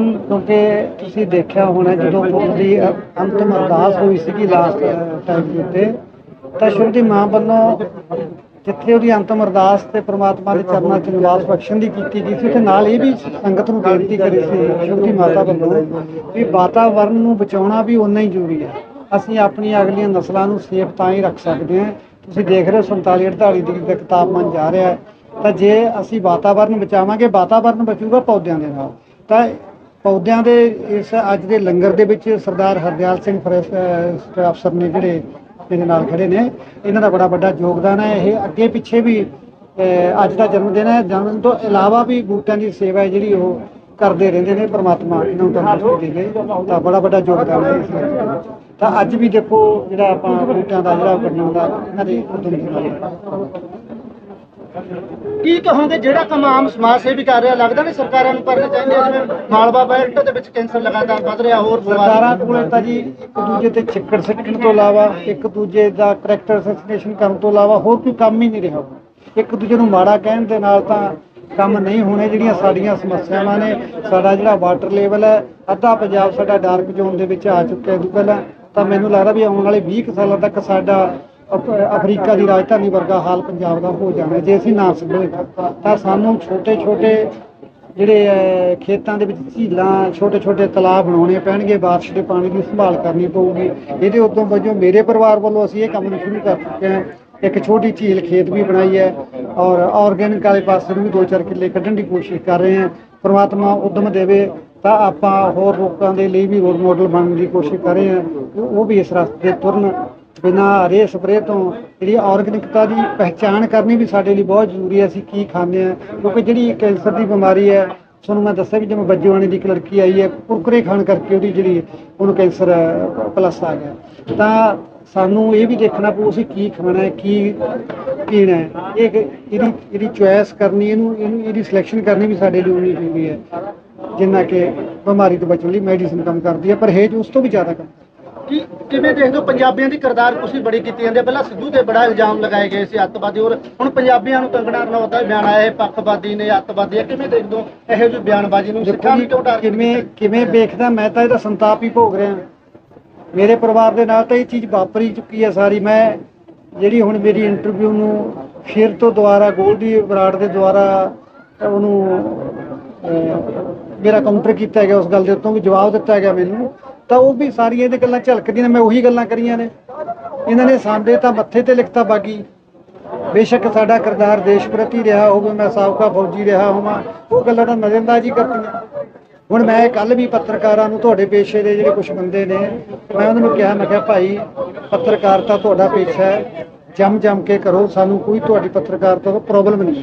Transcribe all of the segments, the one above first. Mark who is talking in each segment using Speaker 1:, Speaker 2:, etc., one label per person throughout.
Speaker 1: ਬਿਲਕੁਲ, ਕਿਉਂਕਿ ਤੁਸੀਂ ਦੇਖਿਆ ਹੋਣਾ ਜਦੋਂ ਉਹਦੀ ਅ- ਅੰਤਮ ਅਰਦਾਸ ਹੋਈ ਸੀਗੀ ਲਾਸਟ ਟਾਈਮ ਦੇ ਉੱਤੇ ਤਾਂ ਸ਼ੁਭ ਮਾਂ ਵੱਲੋਂ ਜਿੱਥੇ ਉਹਦੀ ਅੰਤਮ ਅਰਦਾਸ ਤੇ ਪ੍ਰਮਾਤਮਾ ਦੇ ਚਰਨਾਂ 'ਚ ਨਿਵਾਸ ਬਖਸ਼ਣ ਦੀ ਕੀਤੀ ਗਈ ਸੀ ਤੇ ਨਾਲ ਇਹ ਵੀ ਸੰਗਤ ਨੂੰ ਬੇਨਤੀ ਕਰੀ ਸੀ ਸ਼ੁਭ ਮਾਤਾ ਵੱਲੋਂ ਵੀ ਵਾਤਾਵਰਣ ਨੂੰ ਬਚਾਉਣਾ ਵੀ ਉਨਾ ਹੀ ਜ਼ਰੂਰੀ ਹੈ। ਅਸੀਂ ਆਪਣੀਆਂ ਅਗਲੀਆਂ ਨਸਲਾਂ ਨੂੰ ਸੇਫ ਤਾਂ ਹੀ ਰੱਖ ਸਕਦੇ ਹਾਂ। ਤੁਸੀਂ ਦੇਖ ਰਹੇ ਹੋ 47 48 ਡਿਗਰੀ ਤੱਕ ਤਾਪਮਾਨ ਜਾ ਰਿਹਾ ਹੈ। ਤਾਂ ਜੇ ਅਸੀਂ ਵਾਤਾਵਰਨ ਬਚਾਵਾਂਗੇ, ਵਾਤਾਵਰਨ ਬਚੂਗਾ ਪੌਦਿਆਂ ਦੇ ਨਾਲ। ਤਾਂ ਪੌਦਿਆਂ ਦੇ ਇਸ ਅੱਜ ਦੇ ਲੰਗਰ ਦੇ ਵਿੱਚ ਸਰਦਾਰ ਹਰਦਿਆਲ ਸਿੰਘ ਫੋਰੈਸਟ ਅਫਸਰ ਨੇ ਜਿਹੜੇ ਮੇਰੇ ਨਾਲ ਖੜੇ ਨੇ, ਇਹਨਾਂ ਦਾ ਬੜਾ ਵੱਡਾ ਯੋਗਦਾਨ ਹੈ। ਇਹ ਅੱਗੇ ਪਿੱਛੇ ਵੀ ਅੱਜ ਦਾ ਜਨਮ ਦਿਨ ਹੈ। ਜਨਮ ਦਿਨ ਤੋਂ ਇਲਾਵਾ ਵੀ ਬੂਟਿਆਂ ਦੀ ਸੇਵਾ ਹੈ ਜਿਹੜੀ ਉਹ ਕਰਦੇ ਰਹਿੰਦੇ ਨੇ ਪ੍ਰਮਾਤਮਾ ਇਹਨਾਂ ਨੂੰ ਤੰਦਰੁਸਤੀ ਦੇਵੇ। ਤਾਂ ਬੜਾ ਵੱਡਾ ਯੋਗਦਾਨ ਹੈ ਤਾਂ ਅੱਜ ਵੀ ਦੇਖੋ ਜਿਹੜਾ ਆਪਾਂ ਬੂਟਿਆਂ ਦਾ ਜਿਹੜਾ ਬਣਾਉਣ ਇਹਨਾਂ ਦੇ ਉਦਮ ਦੇ
Speaker 2: ਕੀ ਕਹੋਗੇ ਜਿਹੜਾ ਕੰਮ ਆਮ ਸਮਾਜ ਸੇਵੀ ਕਰ ਰਿਹਾ? ਲੱਗਦਾ ਨਹੀਂ ਸਰਕਾਰਾਂ ਨੂੰ ਕਰਨਾ ਚਾਹੀਦਾ ਜਿਵੇਂ ਮਾਲਵਾ ਬੈਲਟ ਦੇ ਵਿੱਚ ਕੈਂਸਰ ਲਗਾਤਾਰ ਵੱਧ ਰਿਹਾ, ਹੋਰ
Speaker 1: ਸਰਕਾਰਾਂ ਕੋਲੇ ਤਾਂ ਜੀ ਇੱਕ ਦੂਜੇ ਤੇ ਛਿੱਕੜ ਸਿੱਟਣ ਤੋਂ ਇਲਾਵਾ, ਇੱਕ ਦੂਜੇ ਦਾ ਕਰੈਕਟਰ ਅਸੈਸੀਨੇਸ਼ਨ ਕਰਨ ਤੋਂ ਇਲਾਵਾ ਹੋਰ ਕੋਈ ਕੰਮ ਹੀ ਨਹੀਂ ਰਿਹਾ ਇੱਕ ਦੂਜੇ ਨੂੰ ਮਾੜਾ ਕਹਿਣ ਦੇ ਨਾਲ ਤਾਂ ਕੰਮ ਨਹੀਂ ਹੋਣੇ, ਜਿਹੜੀਆਂ ਸਾਡੀਆਂ ਸਮੱਸਿਆਵਾਂ ਨੇ, ਸਾਡਾ ਜਿਹੜਾ ਵਾਟਰ ਲੈਵਲ ਹੈ, ਅੱਧਾ ਪੰਜਾਬ ਸਾਡਾ ਡਾਰਕ ਜ਼ੋਨ ਦੇ ਵਿੱਚ ਆ ਚੁੱਕਿਆ ਹੈ। ਪਹਿਲਾਂ ਤਾਂ ਮੈਨੂੰ ਲੱਗਦਾ ਵੀ ਆਉਣ ਵਾਲੇ 20 ਸਾਲਾਂ ਤੱਕ ਸਾਡਾ ਅਫਰੀਕਾ ਦੀ ਰਾਜਧਾਨੀ ਵਰਗਾ ਹਾਲ ਪੰਜਾਬ ਦਾ ਹੋ ਜਾਣਾ। ਜੇ ਅਸੀਂ ਨਾ ਸੰਭਲੇ ਤਾਂ ਸਾਨੂੰ ਛੋਟੇ ਛੋਟੇ ਜਿਹੜੇ ਖੇਤਾਂ ਦੇ ਵਿੱਚ ਝੀਲਾਂ ਛੋਟੇ ਛੋਟੇ ਤਲਾਬ ਬਣਾਉਣੇ ਪੈਣਗੇ। ਬਾਰਿਸ਼ ਦੇ ਪਾਣੀ ਦੀ ਸੰਭਾਲ ਕਰਨੀ ਪਊਗੀ। ਇਹਦੇ ਉਦੋਂ ਵਜੋਂ ਮੇਰੇ ਪਰਿਵਾਰ ਵੱਲੋਂ ਅਸੀਂ ਇਹ ਕੰਮ ਨੂੰ ਸ਼ੁਰੂ ਕਰ ਚੁੱਕੇ ਹਾਂ। ਇੱਕ ਛੋਟੀ ਝੀਲ ਖੇਤ ਵੀ ਬਣਾਈ ਹੈ ਔਰ ਆਰਗੈਨਿਕ ਵਾਲੇ ਪਾਸੇ ਨੂੰ ਵੀ ਦੋ ਚਾਰ ਕਿੱਲੇ ਕੱਢਣ ਦੀ ਕੋਸ਼ਿਸ਼ ਕਰ ਰਹੇ ਹਾਂ। ਪਰਮਾਤਮਾ ਉਦਮ ਦੇਵੇ ਤਾਂ ਆਪਾਂ ਹੋਰ ਲੋਕਾਂ ਦੇ ਲਈ ਵੀ ਰੋਲ ਮਾਡਲ ਬਣਨ ਦੀ ਕੋਸ਼ਿਸ਼ ਕਰ ਰਹੇ ਹਾਂ। ਉਹ ਵੀ ਇਸ ਰਸਤੇ ਤੁਰਨ ਬਿਨਾਂ ਰੇ ਸਪਰੇ ਤੋਂ ਜਿਹੜੀ ਆਰਗੈਨਿਕਤਾ ਦੀ ਪਹਿਚਾਣ ਕਰਨੀ ਵੀ ਸਾਡੇ ਲਈ ਬਹੁਤ ਜ਼ਰੂਰੀ ਹੈ, ਅਸੀਂ ਕੀ ਖਾਂਦੇ ਆ ਕਿਉਂਕਿ ਜਿਹੜੀ ਕੈਂਸਰ ਦੀ ਬਿਮਾਰੀ ਹੈ, ਤੁਹਾਨੂੰ ਮੈਂ ਦੱਸਿਆ ਵੀ ਜਿਵੇਂ ਬੱਜੂਆਣੀ ਦੀ ਇੱਕ ਲੜਕੀ ਆਈ ਹੈ, ਕੁਰਕਰੇ ਖਾਣ ਕਰਕੇ ਉਹਦੀ ਜਿਹੜੀ ਉਹਨੂੰ ਕੈਂਸਰ ਪਲੱਸ ਆ ਗਿਆ। ਤਾਂ ਸਾਨੂੰ ਇਹ ਵੀ ਦੇਖਣਾ ਪਊ, ਅਸੀਂ ਕੀ ਖਾਣਾ ਹੈ, ਕੀ ਪੀਣਾ ਹੈ। ਇਹ ਇਹਦੀ ਇਹਦੀ ਚੁਆਇਸ ਕਰਨੀ, ਇਹਨੂੰ ਇਹਨੂੰ, ਇਹਦੀ ਸਿਲੈਕਸ਼ਨ ਕਰਨੀ ਵੀ ਸਾਡੇ ਲਈ ਉਨੀ ਜ਼ਰੂਰੀ ਹੈ, ਜਿੰਨਾ ਕਿ ਬਿਮਾਰੀ ਤੋਂ ਬਚਣ ਲਈ ਮੈਡੀਸਿਨ ਕੰਮ ਕਰਦੀ ਹੈ ਪਰਹੇਜ਼ ਉਸ ਤੋਂ ਵੀ ਜ਼ਿਆਦਾ ਕੰਮ
Speaker 2: ਕੀ ਕਿਵੇਂ ਦੇਖਦੇ ਹੋ ਪੰਜਾਬੀਆਂ ਦੀ ਕਿਰਦਾਰ ਕੁਸ਼ੀ ਬੜੀ ਕੀਤੀ ਜਾਂਦੀ ਹੈ? ਪਹਿਲਾਂ ਸਿੱਧੂ ਤੇ ਬੜਾ ਇਲਜ਼ਾਮ ਲਗਾਏ ਗਏ ਸੀ ਅੱਤਵਾਦੀ ਔਰ ਹੁਣ ਪੰਜਾਬੀਆਂ ਨੂੰ ਕੰਗਣਾ ਰਣੌਤ ਦਾ ਬਿਆਨ ਆਇਆ ਹੈ ਪੱਖਵਾਦੀ ਨੇ ਅੱਤਵਾਦੀ ਹੈ ਕਿਵੇਂ ਦੇਖਦੇ ਹੋ ਇਹੋ ਜਿਹੀ ਬਿਆਨਬਾਜ਼ੀ ਨੂੰ? ਸਿੱਖਾਂ ਨੂੰ ਕਿਉਂ ਡਰ
Speaker 1: ਕਿਵੇਂ ਕਿਵੇਂ ਵੇਖਦਾ ਮੈਂ ਤਾਂ ਇਹਦਾ ਸੰਤਾਪ ਹੀ ਭੋਗ ਰਿਹਾ। ਮੇਰੇ ਪਰਿਵਾਰ ਦੇ ਨਾਲ ਤਾਂ ਇਹ ਚੀਜ਼ ਵਾਪਰੀ ਚੁੱਕੀ ਹੈ ਸਾਰੀ। ਮੈਂ ਜਿਹੜੀ ਹੁਣ ਮੇਰੀ ਇੰਟਰਵਿਊ ਨੂੰ ਫਿਰ ਤੋਂ ਦੁਬਾਰਾ ਗੋਲਡੀ ਬਰਾੜ ਦੇ ਦੁਆਰਾ ਉਹਨੂੰ ਮੇਰਾ ਕਾਊਂਟਰ ਕੀਤਾ ਗਿਆ ਉਸ ਗੱਲ ਦੇ ਉੱਤੋਂ ਵੀ ਜਵਾਬ ਦਿੱਤਾ ਗਿਆ ਮੈਨੂੰ। ਤਾਂ ਉਹ ਵੀ ਸਾਰੀਆਂ ਇਹਦੇ ਗੱਲਾਂ ਝਲਕਦੀਆਂ ਨੇ, ਮੈਂ ਉਹੀ ਗੱਲਾਂ ਕਰੀਆਂ ਨੇ। ਇਹਨਾਂ ਨੇ ਸਾਡੇ ਤਾਂ ਮੱਥੇ ਤੇ ਲਿਖਤਾ ਬਾਗੀ। ਬੇਸ਼ੱਕ ਸਾਡਾ ਕਿਰਦਾਰ ਦੇਸ਼ ਪ੍ਰਤੀ ਰਿਹਾ ਹੋਵੇ, ਮੈਂ ਸਾਬਕਾ ਫੌਜੀ ਰਿਹਾ ਹੋਵਾਂ, ਉਹ ਗੱਲਾਂ ਤਾਂ ਨਜ਼ਰਅੰਦਾਜ਼ੀ ਕਰਤੀਆਂ ਹੁਣ ਮੈਂ ਕੱਲ ਵੀ ਪੱਤਰਕਾਰਾਂ ਨੂੰ ਤੁਹਾਡੇ ਪੇਸ਼ੇ ਦੇ ਜਿਹੜੇ ਕੁਝ ਬੰਦੇ ਨੇ, ਮੈਂ ਉਹਨਾਂ ਨੂੰ ਕਿਹਾ, ਮੈਂ ਕਿਹਾ, ਭਾਈ ਪੱਤਰਕਾਰਤਾ ਤੁਹਾਡਾ ਪੇਸ਼ਾ ਹੈ। ਜੰਮ ਜੰਮ ਕੇ ਕਰੋ, ਸਾਨੂੰ ਕੋਈ ਤੁਹਾਡੀ ਪੱਤਰਕਾਰਤਾ ਤੋਂ ਪ੍ਰੋਬਲਮ ਨਹੀਂ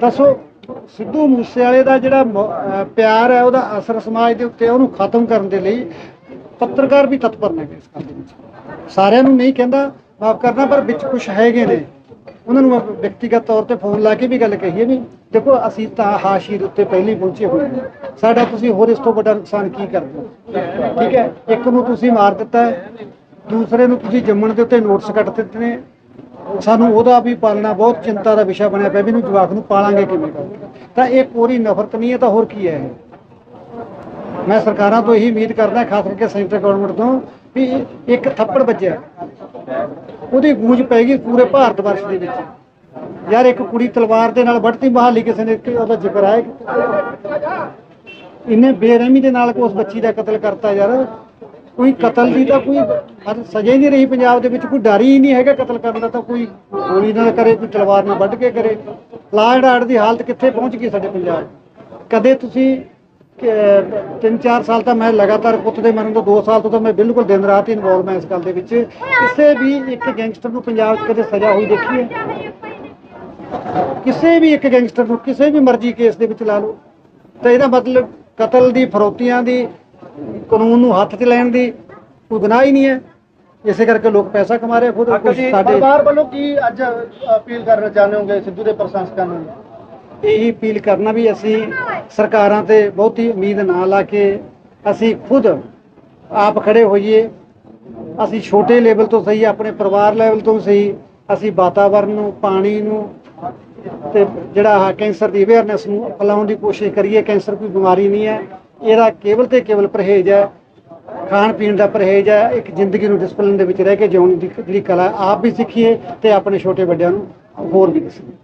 Speaker 1: ਦੱਸੋ, ਸਿੱਧੂ ਮੂਸੇਵਾਲੇ ਦਾ ਜਿਹੜਾ ਮ- ਅਹ, ਪਿਆਰ ਹੈ, ਉਹਦਾ ਅਸਰ ਸਮਾਜ ਦੇ ਉੱਤੇ ਉਹਨੂੰ ਖਤਮ ਕਰਨ ਦੇ ਲਈ ਪੱਤਰਕਾਰ ਵੀ ਤਤਪਰ ਨੇ ਇਸ ਗੱਲ ਦੇ ਵਿੱਚ। ਸਾਰਿਆਂ ਨੂੰ ਨਹੀਂ ਕਹਿੰਦਾ, ਮਾਫ ਕਰਨਾ, ਪਰ ਵਿੱਚ ਕੁਝ ਹੈਗੇ ਨੇ। ਉਹਨਾਂ ਨੂੰ ਮੈਂ ਵਿਅਕਤੀਗਤ ਤੌਰ ਤੇ ਫੋਨ ਲਾ ਕੇ ਵੀ ਗੱਲ ਕਹੀ ਹੈ ਵੀ, ਦੇਖੋ, ਅਸੀਂ ਤਾਂ ਹਾਸ਼ੀਰ ਉੱਤੇ ਪਹਿਲੇ ਪਹੁੰਚੇ ਹੋਏ ਹਾਂ। ਸਾਡਾ ਤੁਸੀਂ ਹੋਰ ਇਸ ਤੋਂ ਵੱਡਾ ਨੁਕਸਾਨ ਕੀ ਕਰਦੇ ਹੋ? ਠੀਕ ਹੈ, ਇੱਕ ਨੂੰ ਤੁਸੀਂ ਮਾਰ ਦਿੱਤਾ ਹੈ, ਦੂਸਰੇ ਨੂੰ ਤੁਸੀਂ ਜੰਮਣ ਦੇ ਉੱਤੇ ਨੋਟਸ ਕੱਟ ਦਿੱਤੇ ਨੇ। ਸਾਨੂੰ ਉਹਦਾ ਵੀ ਪਾਲਣਾ, ਬਹੁਤ ਚਿੰਤਾ ਦਾ ਵਿਸ਼ਾ ਬਣਿਆ ਪਿਆ ਵੀ ਇਹਨੂੰ ਜਵਾਕ ਨੂੰ ਪਾਲਾਂਗੇ ਕਿਵੇਂ ਤਾਂ ਇਹ ਪੂਰੀ ਨਫ਼ਰਤ ਨਹੀਂ ਹੈ ਤਾਂ ਹੋਰ ਕੀ ਹੈ ਮੈਂ ਸਰਕਾਰਾਂ ਤੋਂ ਇਹੀ ਉਮੀਦ ਕਰਦਾ, ਖਾਸ ਕਰਕੇ ਸੈਂਟਰ ਗਵਰਨਮੈਂਟ ਤੋਂ, ਵੀ ਇੱਕ ਥੱਪੜ ਵੱਜਿਆ। ਉਹਦੀ ਗੂੰਜ ਪੈ ਗਈ ਪੂਰੇ ਭਾਰਤ ਵਰਸ਼ ਦੇ ਵਿੱਚ। ਯਾਰ ਇੱਕ ਕੁੜੀ ਤਲਵਾਰ ਦੇ ਨਾਲ ਵੱਢਤੀ ਬਹਾਲੀ ਕਿਸੇ ਨੇ ਉਹਦਾ ਜ਼ਿਕਰ ਆਇਆ? ਇੰਨੇ ਬੇਰਹਿਮੀ ਦੇ ਨਾਲ ਉਸ ਬੱਚੀ ਦਾ ਕਤਲ ਕਰਤਾ ਯਾਰ। ਕੋਈ ਕਤਲ ਦੀ ਤਾਂ ਕੋਈ ਹੱਦ ਸਜ਼ਾ ਹੀ ਨਹੀਂ ਰਹੀ ਪੰਜਾਬ ਦੇ ਵਿੱਚ, ਕੋਈ ਡਰ ਹੀ ਨਹੀਂ ਹੈਗਾ ਕਤਲ ਕਰਨ ਦਾ ਤਾਂ ਕੋਈ ਗੋਲੀ ਨਾਲ ਕਰੇ, ਕੋਈ ਤਲਵਾਰ ਨਾਲ ਵੱਢ ਕੇ ਕਰੇ। ਲਾ ਐਂਡ ਦੀ ਹਾਲਤ ਕਿੱਥੇ ਪਹੁੰਚ ਗਈ ਸਾਡੇ ਪੰਜਾਬ? ਕਦੇ ਤੁਸੀਂ, ਕਿ ਤਿੰਨ ਚਾਰ ਸਾਲ ਤਾਂ ਮੈਂ ਲਗਾਤਾਰ ਪੁੱਤ ਦੇ ਮਰਨ ਤੋਂ 2 ਸਾਲ ਤੋਂ ਤਾਂ ਮੈਂ ਬਿਲਕੁਲ ਦਿਨ ਰਾਤ ਹੀ ਇਨਵੋਲਵ ਮੈਂ ਇਸ ਗੱਲ ਦੇ ਵਿੱਚ। ਕਿਸੇ ਵੀ ਇੱਕ ਗੈਂਗਸਟਰ ਨੂੰ ਪੰਜਾਬ 'ਚ ਕਦੇ ਸਜ਼ਾ ਹੋਈ ਦੇਖੀ ਹੈ? ਕਿਸੇ ਵੀ ਇੱਕ ਗੈਂਗਸਟਰ ਨੂੰ, ਕਿਸੇ ਵੀ ਮਰਜ਼ੀ ਕੇਸ ਦੇ ਵਿੱਚ ਲਾ ਲਓ। ਤਾਂ ਇਹਦਾ ਮਤਲਬ ਕਤਲ ਦੀ, ਫਰੋਤੀਆਂ ਦੀ ਕਾਨੂੰਨ ਨੂੰ ਹੱਥ 'ਚ ਲੈਣ ਦੀ ਕੋਈ ਗੁਨਾਹ ਹੀ ਨਹੀਂ ਹੈ। ਇਸੇ ਕਰਕੇ ਲੋਕ ਪੈਸਾ ਕਮਾ ਰਹੇ ਖੁਦ ਕੁਛ ਸਾਡੇ
Speaker 2: ਪਰਿਵਾਰ ਵੱਲੋਂ ਕੀ ਅੱਜ ਅਪੀਲ ਕਰਨਾ ਚਾਹੁੰਦੇ ਹੋਗੇ? ਸਿੱਧੂ ਦੇ ਪ੍ਰਸ਼ੰਸਕਾਂ ਨੂੰ
Speaker 1: ਇਹੀ ਅਪੀਲ ਕਰਨਾ ਵੀ ਅਸੀਂ ਸਰਕਾਰਾਂ ਤੇ ਬਹੁਤੀ ਉਮੀਦ ਨਾ ਲਾ ਕੇ ਅਸੀਂ ਖੁਦ ਆਪ ਖੜੇ ਹੋਈਏ। ਅਸੀਂ ਛੋਟੇ ਲੈਵਲ ਤੋਂ ਸਹੀ ਆਪਣੇ ਪਰਿਵਾਰ ਲੈਵਲ ਤੋਂ ਸਹੀ ਅਸੀਂ ਵਾਤਾਵਰਨ ਨੂੰ ਪਾਣੀ ਨੂੰ ਤੇ ਜਿਹੜਾ ਕੈਂਸਰ ਦੀ ਅਵੇਅਰਨੈਸ ਨੂੰ ਫੈਲਾਉਣ ਦੀ ਕੋਸ਼ਿਸ਼ ਕਰੀਏ। ਕੈਂਸਰ ਕੋਈ ਬਿਮਾਰੀ ਨਹੀਂ ਹੈ। ਇਹਦਾ ਕੇਵਲ ਤੇ ਕੇਵਲ ਪਰਹੇਜ਼ ਹੈ, ਖਾਣ ਪੀਣ ਦਾ ਪਰਹੇਜ਼ ਹੈ, ਇੱਕ ਜ਼ਿੰਦਗੀ ਨੂੰ ਡਿਸਪਲਿਨ ਦੇ ਵਿੱਚ ਰਹਿ ਕੇ ਜਿਉਣ ਦੀ ਜਿਹੜੀ ਕਲਾ ਆਪ ਵੀ ਸਿੱਖੀਏ ਤੇ ਆਪਣੇ ਛੋਟੇ ਵੱਡਿਆਂ ਨੂੰ ਹੋਰ ਵੀ ਦੱਸੀਏ।